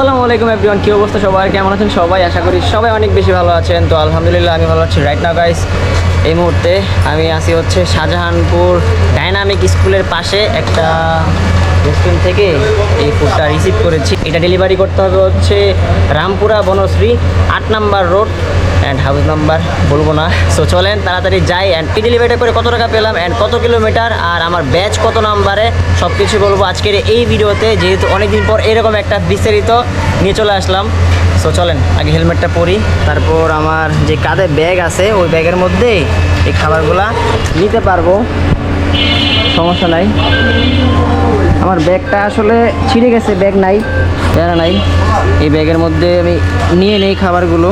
আসসালামু আলাইকুম এভরিওয়ান, কি অবস্থা সবাই কেমন আছেন সবাই? আশা করি সবাই অনেক বেশি ভালো আছেন। তো আলহামদুলিল্লাহ, আমি ভালো আছি রাইট নাও গাইস এই মুহূর্তে আমি আছি হচ্ছে শাহজাহানপুর ডাইনামিক স্কুলের পাশে একটা রেস্টুরেন্ট থেকে এই ফুডটা রিসিভ করেছি। এটা ডেলিভারি করতে হবে হচ্ছে রামপুরা বনশ্রী, আট number road and house number বলব না। সো চলেন তাড়াতাড়ি যাই অ্যান্ড এই ডেলিভারিটা করে কত টাকা পেলাম অ্যান্ড কত কিলোমিটার আর আমার ব্যাচ কত নাম্বারে সব কিছু বলব আজকের এই ভিডিওতে। যেহেতু অনেকদিন পর এরকম একটা বিস্তারিত নিয়ে চলে আসলাম। সো চলেন, আগে হেলমেটটা পরি, তারপর আমার যে কাঁধে ব্যাগ আছে, ওই ব্যাগের মধ্যে এই খাবারগুলা নিতে পারব। সমস্যা নাই। আমার ব্যাগটা আসলে ছিঁড়ে গেছে ব্যাগ নাই প্যারা নাই। এই ব্যাগের মধ্যে আমি নিয়ে নেই খাবারগুলো।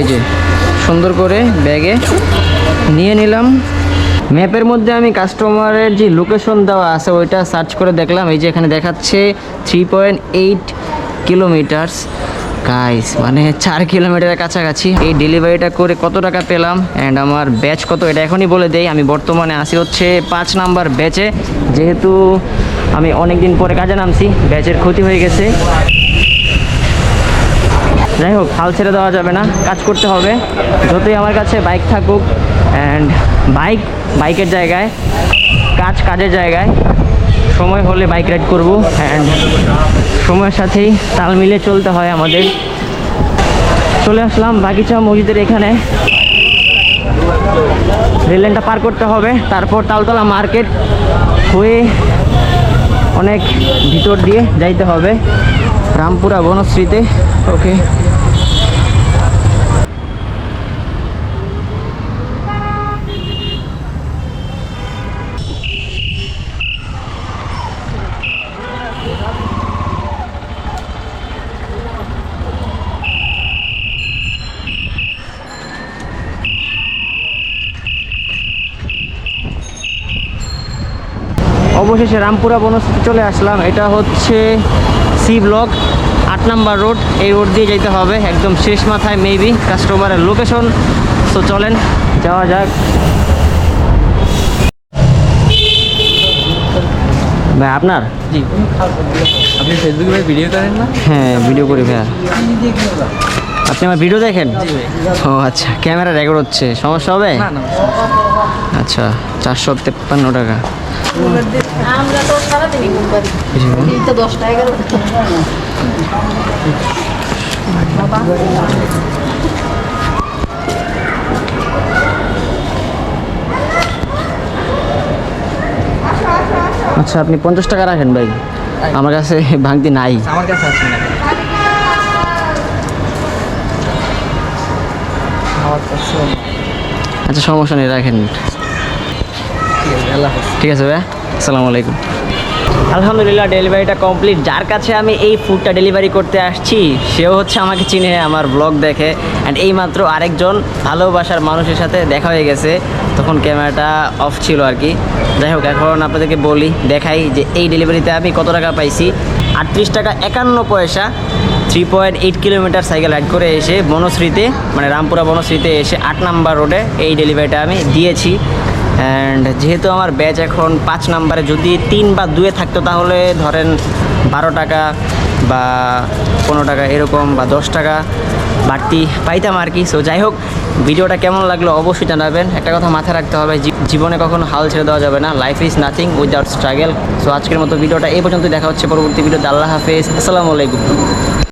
এই যে, সুন্দর করে ব্যাগে নিয়ে নিলাম। ম্যাপের মধ্যে আমি কাস্টমারের যে লোকেশন দেওয়া আছে, ওইটা সার্চ করে দেখলাম। এই যে এখানে দেখাচ্ছে three point eight kilometres guys মানে চার কিলোমিটারের কাছাকাছি। এই ডেলিভারিটা করে কত টাকা পেলাম? অ্যান্ড আমার ব্যাচ কত? এটা এখনই বলে দেই। আমি বর্তমানে আসি হচ্ছে পাঁচ নাম্বার ব্যাচে যেহেতু আমি অনেক দিন পরে কাজে নামছি ব্যাচের ক্ষতি হয়ে গেছে। যাই হোক, হাল ছেড়ে দেওয়া যাবে না, কাজ করতে হবে। যতই আমার কাছে বাইক থাকুক অ্যান্ড বাইক বাইকের জায়গায়, কাজ কাজের জায়গায়, সময় হলে বাইক রাইড করব অ্যান্ড সময়ের সাথেই তাল মিলিয়ে চলতে হয় আমাদের। চলে আসলাম বাগিচা মসজিদের এখানে। রেল লাইনটা পার করতে হবে, তারপর তালতলা মার্কেট হয়ে অনেক ভিতর দিয়ে যাইতে হবে। রামপুরা বনশ্রীতে ওকে। অবশেষে রামপুরা বনশ্রীতে চলে আসলাম। এটা হচ্ছে সি ব্লক। আট নাম্বার রোড এই রোড দিয়ে যেতে হবে একদম শেষ মাথায় মেবি কাস্টমারের লোকেশন তো চলেন যাওয়া যাক। ভাই আপনার? জি। আপনি ফেসবুকে ভিডিও করেন না? হ্যাঁ ভিডিও করি ভাইয়া। আপনি আমার ভিডিও দেখেন? ও আচ্ছা ক্যামেরা রেকর্ড হচ্ছে সমস্যা হবে? না না আচ্ছা চারশো তেপ্পান্ন টাকা। আচ্ছা আপনি পঞ্চাশ টাকা রাখেন ভাই। আমার কাছে ভাঙতি নাই। আমার কাছে আছে। আচ্ছা সমস্যা নেই রাখেন। ঠিক আছে ভাইয়া আসসালামু আলাইকুম। আলহামদুলিল্লাহ, ডেলিভারিটা কমপ্লিট। যার কাছে আমি এই ফুডটা ডেলিভারি করতে আসছি, সেও হচ্ছে আমাকে চিনে, আমার ব্লগ দেখে। অ্যান্ড এইমাত্র আরেকজন ভালোবাসার মানুষের সাথে দেখা হয়ে গেছে। তখন ক্যামেরাটা অফ ছিল আর কি। যাই হোক, এখন আপনাদেরকে বলি, দেখাই যে এই ডেলিভারিতে আমি কত টাকা পাইছি। আটত্রিশ টাকা একান্ন পয়সা three point eight kilometre cycle ride করে এসে বনশ্রীতে মানে রামপুরা বনশ্রীতে এসে আট নাম্বার রোডে এই ডেলিভারিটা আমি দিয়েছি। অ্যান্ড যেহেতু আমার ব্যাচ এখন পাঁচ নাম্বারে যদি তিন বা দুয়ে থাকতো, তাহলে ধরেন বারো টাকা বা পনেরো টাকা এরকম বা দশ টাকা বাড়তি পাইতাম আর কি। সো যাই হোক, ভিডিওটা কেমন লাগল অবশ্যই জানাবেন। একটা কথা মাথায় রাখতে হবে জীবনে কখনো হাল ছেড়ে দেওয়া যাবে না। Life is nothing without struggle so আজকের মতো ভিডিওটা এই পর্যন্ত দেখা হচ্ছে পরবর্তী ভিডিওতে। আল্লাহ হাফেজ। আসসালামু আলাইকুম।